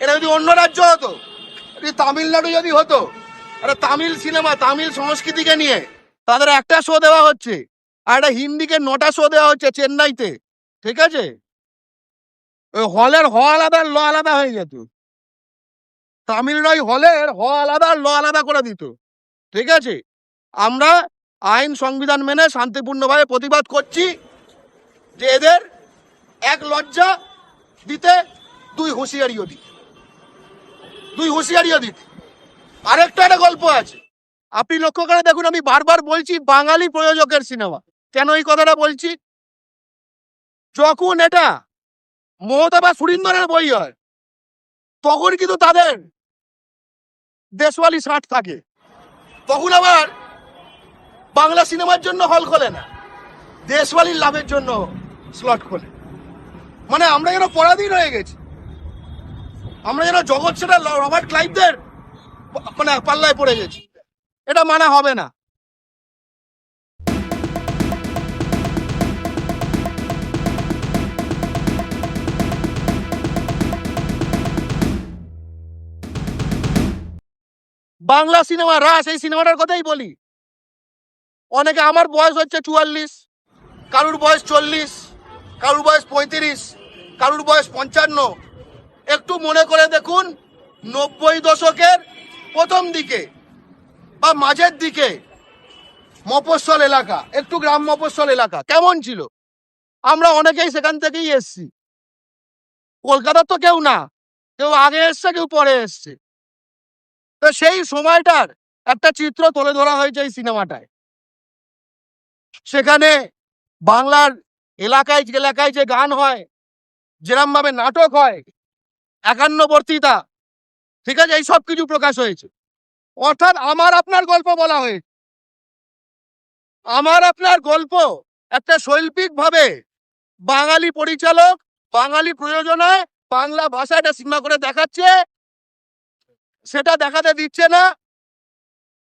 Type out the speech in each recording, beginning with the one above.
এটা যদি অন্য রাজ্য হতো, যদি তামিলনাড়ু যদি হতো একটা তামিল সিনেমা, তামিল সংস্কৃতিকে নিয়ে তাদের একটা শো দেওয়া হচ্ছে, আর একটা হিন্দিকে নটা শো দেওয়া হচ্ছে চেন্নাইতে, ঠিক আছে? ওই হলের হ আলাদা, ল আলাদা হয়ে যেত। তামিলনাড়ু হলের হ আলাদা, ল আলাদা করে দিত, ঠিক আছে? আমরা আইন, সংবিধান মেনে শান্তিপূর্ণভাবে প্রতিবাদ করছি যে এদের এক লজ্জা দিতে দুই হুঁশিয়ারিও দিতে। দুই হুঁশিয়ারিও দিতে। আরেকটা একটা গল্প আছে। আপনি লক্ষ্য করে দেখুন, আমি বারবার বলছি বাঙালি প্রযোজকের সিনেমা। কেন এই কথাটা বলছি? যখন এটা মমতা বা সুরিন্দরের বই হয়, তখন কিন্তু তাদের দেশওয়ালি ষাট থাকে। তখন আবার বাংলা সিনেমার জন্য হল খোলে না। দেশওয়ালির লাভের জন্য স্লট খোলে। মানে আমরা যেন পরাধীন হয়ে গেছি। আমরা যেন জগৎ সেটা রবার্ট ক্লাইভদের মানে পাল্লায় পড়ে গেছি। এটা মানা হবে না। বাংলা সিনেমা রাস, এই সিনেমাটার কথাই বলি। অনেকে আমার বয়স হচ্ছে চুয়াল্লিশ, কারুর বয়স চল্লিশ, কারুর বয়স পঁয়ত্রিশ, কারুর বয়স পঞ্চান্ন একটু মনে করে দেখুন, নব্বই দশকের প্রথম দিকে বা মাঝের দিকে মফস্বল এলাকা, একটু গ্রাম মফস্বল এলাকা, কেমন ছিল? আমরা অনেকেই সেখান থেকেই এসছি। কলকাতার তো কেউ না, কেউ আগে এসছে, কেউ পরে এসছে। তো সেই সময়টার একটা চিত্র তুলে ধরা হয়েছে এই সিনেমাটায়। সেখানে বাংলার এলাকায় এলাকায় যে গান হয় যেরম ভাবে নাটক হয় একান্নবর্তিতা ঠিক আছে? এই সব কিছু প্রকাশ হয়েছে। অর্থাৎ আমার আপনার গল্প বলা হয়েছে। আমার আপনার গল্প একটা শৈল্পিক ভাবে বাঙালি পরিচালক, বাঙালি প্রয়োজনায় বাংলা ভাষাটা সিনেমা করে দেখাচ্ছে। সেটা দেখাতে দিচ্ছে না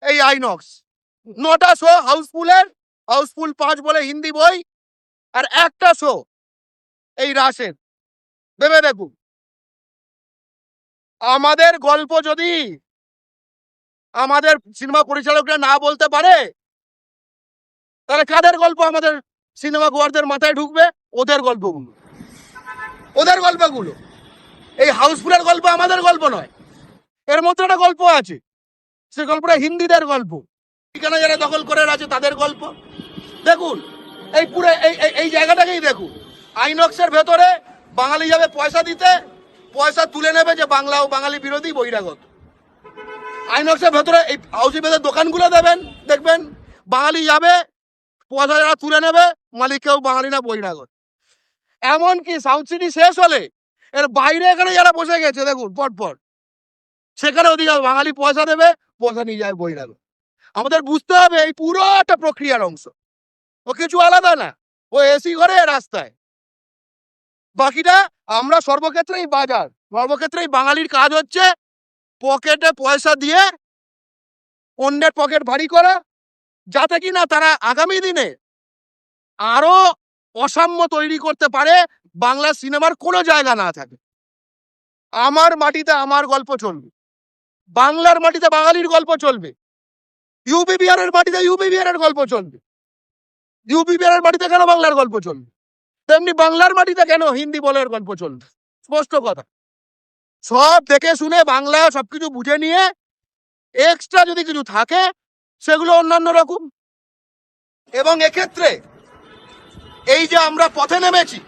এই আইনক্স। নটা শো হাউসফুলের, হাউসফুল পাঁচ বলে হিন্দি বই, আর একটা শো এই রাসের ভেবে দেখুন। আমাদের গল্প যদি আমাদের সিনেমা পরিচালকরা না বলতে পারে, তাহলে কাদের গল্প আমাদের সিনেমা গোয়ারদের মাথায় ঢুকবে? ওদের গল্পগুলো। ওদের গল্পগুলো। এই হাউসফুলের গল্প আমাদের গল্প নয়। এর মধ্যে একটা গল্প আছে। সে গল্পটা হিন্দিদের গল্প। এখানে যারা দখল করে আছে তাদের গল্প। দেখুন, এই পুরো এই, এই- এই জায়গাটাকেই দেখুন। আইনক্সের ভেতরে বাঙালি যাবে পয়সা দিতে পয়সা তুলে নেবে যে বাংলা ও বাঙালি বিরোধী বহিরাগত। আইনক্সের ভেতরে এই হাউসের ভেতরে দোকানগুলো দেবেন, দেখবেন। বাঙালি যাবে, পয়সা যারা তুলে নেবে, মালিককেও বাঙালি না বহিরাগত। এমনকি সাউথ সিটি শেষ হলে, এর বাইরে এখানে যারা বসে গেছে, দেখুন পরপর সেখানে ওদিকে বাঙালি পয়সা দেবে, পয়সা নিয়ে যায় বহিরাগত। আমাদের বুঝতে হবে, এই পুরো একটা প্রক্রিয়ার অংশ। ও কিছু আলাদা না। ও এসি ঘরে, রাস্তায়। বাকিটা আমরা সর্বক্ষেত্রেই বাজার। সর্বক্ষেত্রেই বাঙালির কাজ হচ্ছে পকেটে পয়সা দিয়ে অন্যের পকেট ভারী করা, যাতে কিনা তারা আগামী দিনে আরও অসাম্য তৈরি করতে পারে, বাংলা সিনেমার কোনো জায়গা না থাকে। আমার মাটিতে আমার গল্প চলবে। বাংলার মাটিতে বাঙালির গল্প চলবে। ইউপি বিহারের মাটিতে ইউপি বিহারের গল্প চলবে। ইউপি বিহারের মাটিতে কেন বাংলার গল্প চলবে? তেমনি বাংলার মাটিতে কেন? হিন্দি বলের গল্প চলবে। স্পষ্ট কথা। সব দেখে শুনে বাংলা সবকিছু বুঝে নিয়ে এক্সট্রা যদি কিছু থাকে, সেগুলো অন্যান্য রকম। এবং এক্ষেত্রে এই যে আমরা পথে নেমেছি,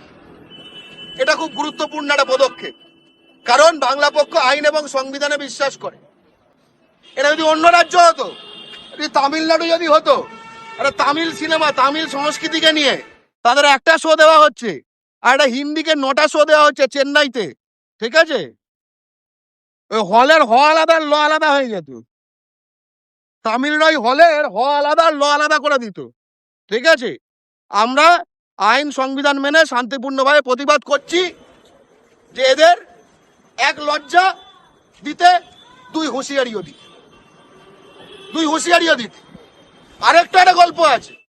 এটা খুব গুরুত্বপূর্ণ একটা পদক্ষেপ। কারণ বাংলা পক্ষ আইন এবং সংবিধানে বিশ্বাস করে। এটা যদি অন্য রাজ্য হতো, যদি তামিলনাড়ু যদি হতো তামিল সিনেমা, তামিল সংস্কৃতিকে নিয়ে তাদের একটা শো দেওয়া হচ্ছে। আর একটা হিন্দিকে নটা শো দেওয়া হচ্ছে চেন্নাইতে। ঠিক আছে? ওই হলের হ আলাদা, ল আলাদা হয়ে যেত। তামিলনাড়ু হলের হ আলাদা, ল আলাদা করে দিত। ঠিক আছে? আমরা আইন, সংবিধান মেনে শান্তিপূর্ণভাবে প্রতিবাদ করছি যে এদের এক লজ্জা দিতে দুই হুঁশিয়ারিও দিতে। দুই হুঁশিয়ারিও দিতে। আরেকটা একটা গল্প আছে।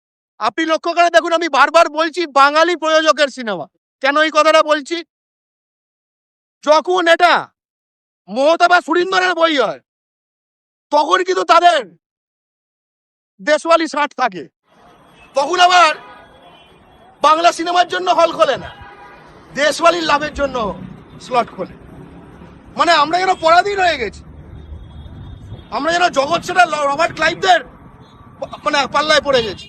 আপনি লক্ষ্য করে দেখুন, আমি বারবার বলছি বাঙালি প্রযোজকের সিনেমা। কেন এই কথাটা বলছি? যখন এটা মমতা বা সুরিন্দরের বই হয়, তখন কিন্তু তাদের দেশওয়ালি ষাট থাকে। তখন আবার বাংলা সিনেমার জন্য হল খোলে না, দেশওয়ালির লাভের জন্য স্লট খোলে। মানে আমরা যেন পরাধীন হয়ে গেছি। আমরা যেন জগৎ সেটা রবার্ট ক্লাইভদের মানে পাল্লায় পড়ে গেছি।